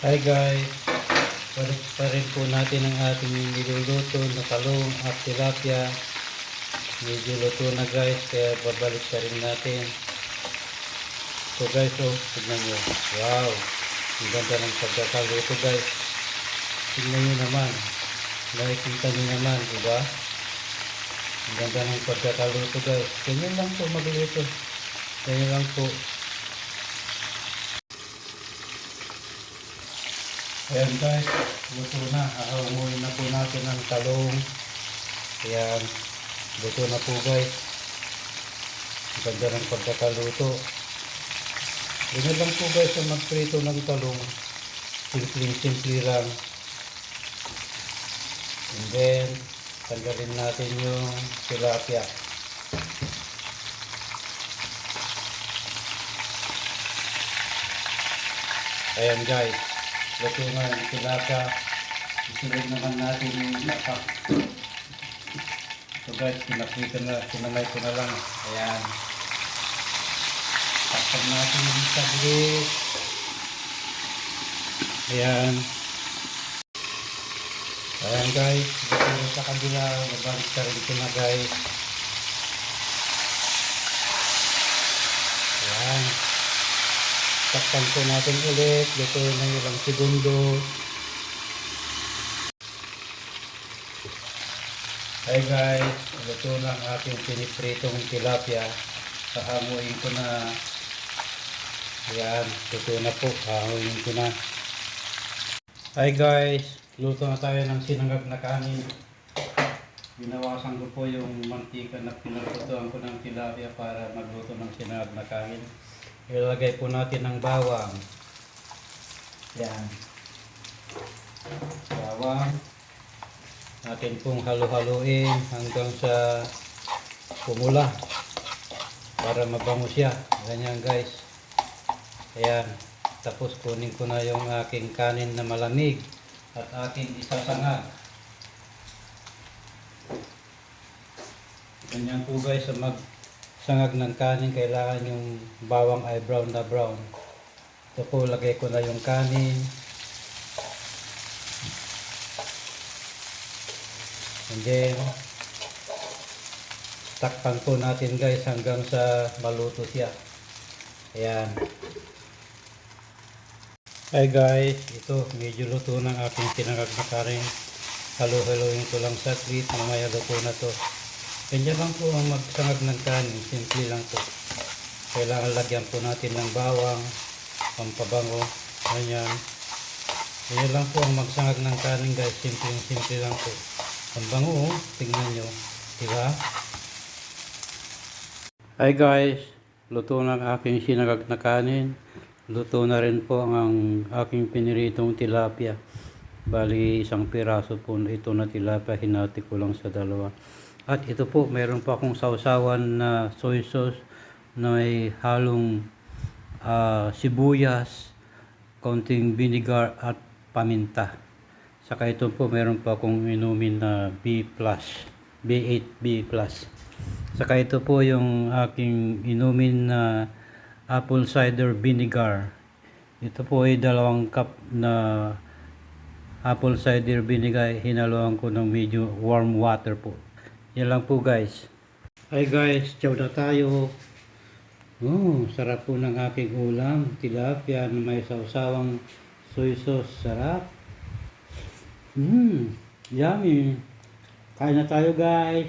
Hi guys, balik pa rin po natin ang ating niluluto na talong at tilapia. Medyo luto na guys, kaya babalik pa rin natin. So guys, oh, tignan nyo. Wow, ang ganda ng pagkakaluto guys. Tignan nyo naman. Nakikita nyo naman, di ba? Ang ganda ng pagkakaluto guys. Ganyan lang po magluto. Ganyan lang po. Ayan guys, luto na. Ahamuin na po natin ang talong. Ayan, luto na po guys. Ang Ganda ng pagkakaluto. Ganyan lang po guys ang magprito ng talong. Simpleng-simple lang. And then, tanggalin natin yung tilapia. Ayan guys, luto na yung tilapia. Isunod naman natin yung lapa. So guys, pinakita na, sinamay ko na lang. Ayan. Takpan natin yung saglit. Ayan. Ayan guys, na sa kabila. Nabalik ka rin ko na guys. Ayan. Takpan po natin ulit. Luto na ilang segundo. Hi guys, luto na ang ating pinipritong tilapia. Kahamuin ko na. Ayan, luto na po. Kahamuin ko na. Hi guys, luto na tayo ng sinangag na kanin. Binawasan ko po yung mantika na pinaglutuan ko ng tilapia para magluto ng sinangag na kanin. Ilalagay po natin ng bawang. Yan. Bawang. Natin pong halo-haloin hanggang sa pumula para mabango siya. Ganyan guys. Ayan. Tapos kunin ko na yung aking kanin na malamig at aking isasangag. Ganyan po guys sa magsangag ng kanin kailangan yung bawang ay brown na brown. Ito po lagay ko na yung kanin. And then takpan po natin guys hanggang sa maluto siya. Ayan. Hi guys, ito medyo luto ng aking tinangag na kanin. Halo-haloin ko lang sa saglit, mamaya luto na to. Ganyan lang po ang magsangag ng kanin, simple lang po. Kailangan lagyan po natin ng bawang, pampabango, ganyan. Ganyan lang po ang magsangag ng kanin guys, simple simple lang po. Ang bango, oh. tingnan nyo, di ba? Hi guys, luto ng aking sinagag na kanin. Luto na rin po ang aking piniritong tilapia. Bali, isang piraso po na ito na tilapia, hinati ko lang sa dalawa. At ito po, meron pa akong sausawan na soy sauce na may halong ah, sibuyas, konting vinegar at paminta. Saka ito po, meron pa akong inumin na B+, B8, B+. Saka ito po yung aking inumin na apple cider vinegar. Ito po ay dalawang cup na apple cider vinegar. Hinaluan ko ng medyo warm water po. Yan lang po guys. Hi guys, chow na tayo. Oh, sarap po ng aking ulam. Tilapia na may sausawang soy sauce. Sarap. Mmm, yummy. Kain na tayo guys.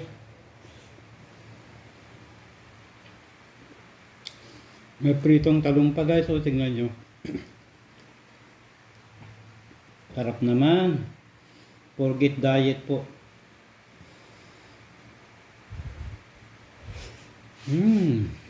May pritong talong pa guys, o tingnan nyo. Sarap naman. Forget diet po. Mmm.